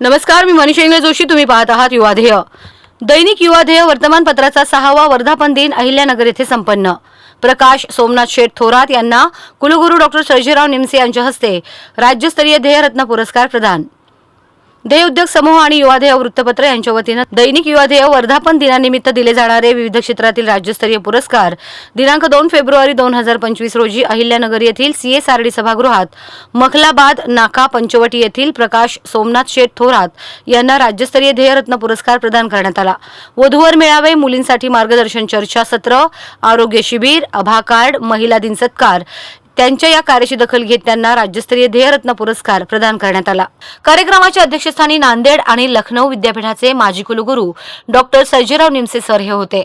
नमस्कार मी मनीष इंगळे जोशी तुम्ही पाहत आहात युवाध्येय दैनिक युवाध्येय वर्तमानपत्राचा सहावा वर्धापन दिन अहिल्यानगर येथे संपन्न. प्रकाश सोमनाथ शेठ थोरात यांना कुलगुरू डॉक्टर सर्जेराव निमसे यांच्या हस्ते राज्यस्तरीय ध्येयरत्न पुरस्कार प्रदान. ध्येय उद्योग समूह आणि युवाध्येय वृत्तपत्र यांच्या वतीनं दैनिक युवाधेय वर्धापन दिनानिमित्त दिले जाणारे विविध क्षेत्रातील राज्यस्तरीय पुरस्कार. दिनांक दोन फेब्रुवारी दोन हजार पंचवीस रोजी अहिल्यानगर येथील सीएसआरडी सभागृहात मखलाबाद नाका पंचवटी येथील प्रकाश सोमनाथ शेठ थोरात यांना राज्यस्तरीय ध्येयरत्न पुरस्कार प्रदान करण्यात आला. वधूवर मेळावे मुलींसाठी मार्गदर्शन चर्चा सत्र आरोग्य शिबिर आभा कार्ड महिला दिन सत्कार त्यांच्या या कार्याची दखल घेत त्यांना राज्यस्तरीय ध्येयरत्न पुरस्कार प्रदान करण्यात आला. कार्यक्रमाच्या अध्यक्षस्थानी नांदेड आणि लखनौ विद्यापीठाचे माजी कुलगुरू डॉक्टर सर्जेराव निमसे सर हे होते.